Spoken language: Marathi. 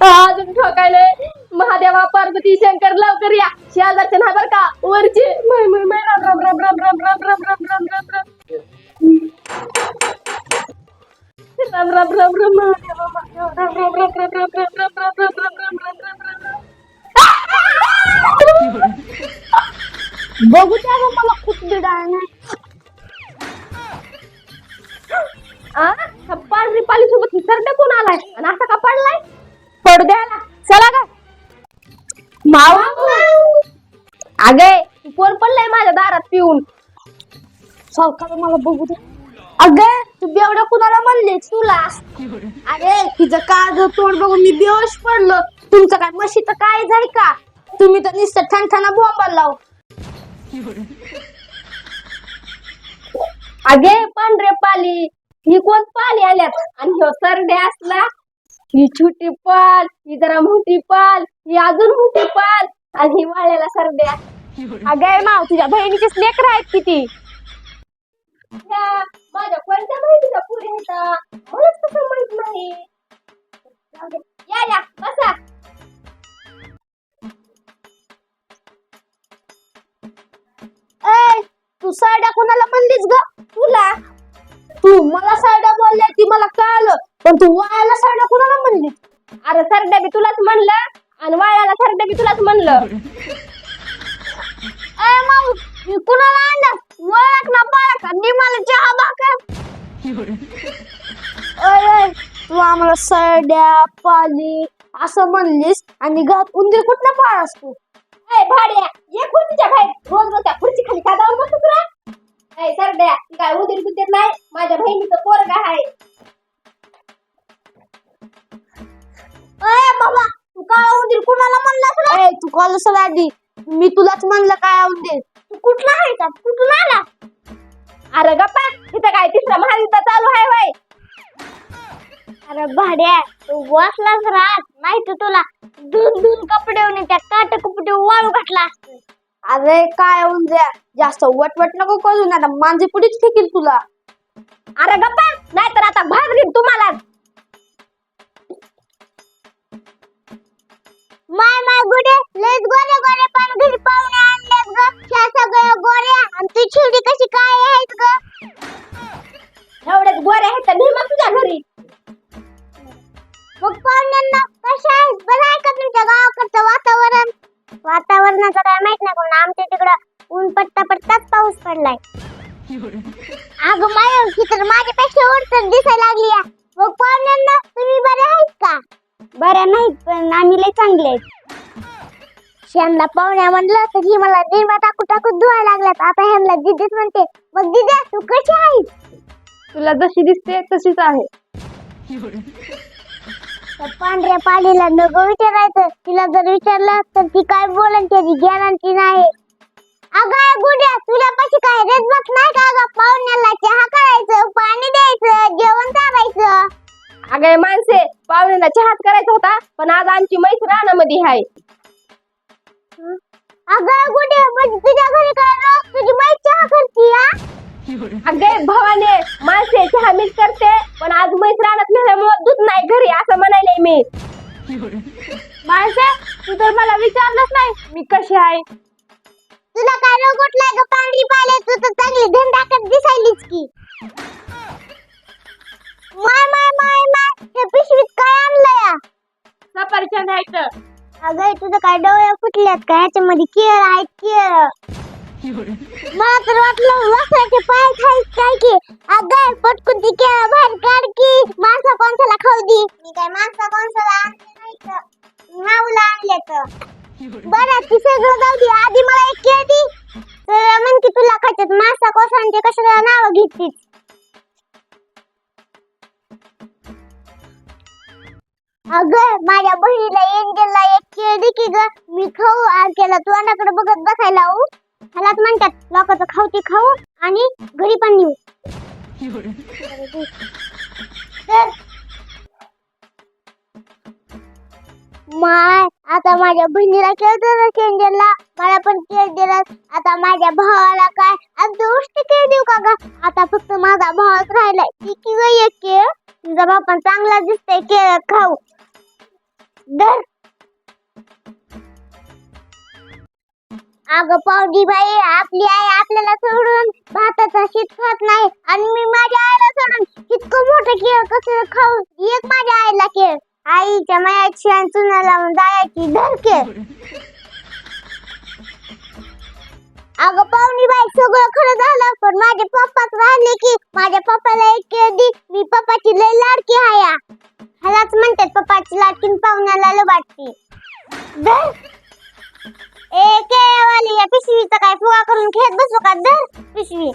अजून ठोकायले महादेवा पार्वती शंकर लवकर या शेजारचे ना बर का वरचे मै मै मै राम राम राम राम राम राम राम राम राम राम राम राम राम राम राम महादेव बाबा. राम राम राम राम राम राम राम राम राम राम राम राम राम राम राम बघू त्या मला खूप बिडाळ नाही आ पांढरी पाली सोबत सरडे कोण आलाय आणि असा का पडलाय पडू द्यायला चला का मावा? अगे तू कोण पडलाय माझ्या दारात पिऊन. सावकार मला बघू दे. अगं तू बेवड्या कुणाला म्हणले तुला? अरे तिचं काळज तोंड बघून मी बेहोश पडलो. तुमचं काय म्हशीचं काय जाय का? तुम्ही तर नुसतं ठणठणा बोंबाल लाव अगे पांढरे पाली. ही कोण पाली आल्यात? आणि ह्यो सरडे असला? ही छोटी पाल ही जरा मोठी पाल ही अजून मोठी पाल आणि ही वाळलेला सरड्या. अगं माव तुझ्या बहिणीचेच लेकर आहेत किती माझ्या कोणत्या बहिणीचा पुढे येता मलाच कसं माहीत नाही. या या बसा. ए तू साड्या कोणाला म्हणलीस ग? पण तू वायाला साड्या कुणाला म्हणलीस अरे सरड्या बी तुलाच म्हणलं आणि वाळ्याला सरड्या बी तुलाच म्हणलं. अय माऊ मी कुणाला आणलं? वळख ना पाळख आणि मला चहा भाकर ओय तू आम्हाला सरड्या पाली असं म्हणलीस आणि घात उंदीर कुठला पाळास तू? ए भाड्या ये खुर्चीच्या बाहेर कुणाला ए तू कॉल आधी. मी तुलाच म्हणलं काय उंदीर तू कुठला आहे का? कुठून आला? अरे गप्पा तिथं काय तिसरा महायुद्ध चालू आहे वय अरे भाड्या तू बसलाच राहत नाही तर तुला दोन दोन कपडे त्या काट कपडे वाळू घातला असत अरे काय होऊन द्या जास्त वटवट नको करू ना आता मांजी पुढीच फेकील तुला. अरे गप्पा नाहीतर आता भाग तुम्हाला. माय माय गुडे लेच गोरे गोरे पण घरी पाहुणे आणलेत ग. ह्या सगळ्या गोऱ्या आणि ती छिवडी कशी काय आहेत ग? एवढेच गोरे आहेत तर नेहमी तुझ्या घरी. मग पाहुण्यांना कशा आहेत? बरं आहे का तुमच्या गावाकडचं वातावरण? वातावरणाचं काय माहीत नाही पण आमच्या तिकडं ऊन पट्टा पट्टाच पाऊस पडलाय. अगं माय बऱ्या नाहीत पण आम्ही लय चांगले आहेत. श्यामला पाहुण्या म्हणलं तर ही मला निर्मा टाकू टाकू धुवायला लागल्यात. आता ह्यांना दिदीच म्हणते मग दिद्या तू कशी आहेस? तुला जशी दिसते तशीच आहे. त्या पांढऱ्या पालीला नको विचारायचं. तिला जर विचारलं तर ती काय बोलन त्याची गॅरंटी नाही. अगं गुड्या तुझ्यापाशी काय रेसबक्स नाही का ग? पाहुण्याला चहा करायचं पाणी द्यायचं जेवण चारायचं अगे माणसे पाहुण्यांना करायचा होता पण आज आमची मैस रानामध्ये आहे. अगं म्हणजे तुझ्या घरी काय रोज तुझी बाई चहा करती अगे भवाने माणसे चहा मीच करते पण आज म्हैस रानात नेल्यामुळे दूध नाही घरी असं म्हणायले मी. माणसे तू तर मला विचारलंच नाही. मी कशी आहे? तुला काय रोग उठलाय ग? पांढरी पाले तू तर चांगली धंदाकत दिसायलीच डोळे फुटल्यात का? ह्याच्यामध्ये केळ आहेत केळ. मला तर वाटलं वासराचे पाय खायच काय की अगं पटकून ती केळ बाहेर काढ की. माणसा कोणसाला खाऊ दी? मी काय माणसा कोणसाला आणले नाही तर? नावला आणले तर. बरं ती सगळं जाऊ दे. आधी मला एक केळ दी. तर म्हणते तुला खायच्यात मासा कोसांचे कशाला नाव घेतीस? अगं माझ्या बहिणीला एंजलला एक केळ दे की ग. मी खाऊ आज केला तू बघत बसायला हो ह्यालाच म्हणतात लोकांचं खाऊ ते खाऊ आणि घरी पण नेऊ तर माय आता माझ्या बहिणीला केळ दिलं एंजलला. मला पण केळ दिला आता माझ्या भावाला काय? अगदी उष्ट केळ देऊ का ग? आता फक्त माझा भावच राहिलाय. ती की ग एक केळ तुझा भाव पण चांगला दिसतंय केळ खाऊ. धर अगं पावडी बाई आपली आई आपल्याला सोडून भाताचा शीत खात नाही आणि मी माझ्या आईला सोडून इतकं मोठं केळ कसं खाऊ? एक माझ्या आईला केळ. आईच्या मायाची आणि चुना लावून जायची धरके अगं पाहुणी बाई सगळं खरं झालं पण माझ्या पप्पाच राहिले की माझ्या पप्पाला एक केळ दी. मी पप्पाची लय लाडकी हाया ह्यालाच म्हणतात पप्पाची लाटकीन पाहुण्याला लय वाटते धर. ए केळवाली या पिशवीचा काय फुगा करून खेळत बसू का? धर पिशवी.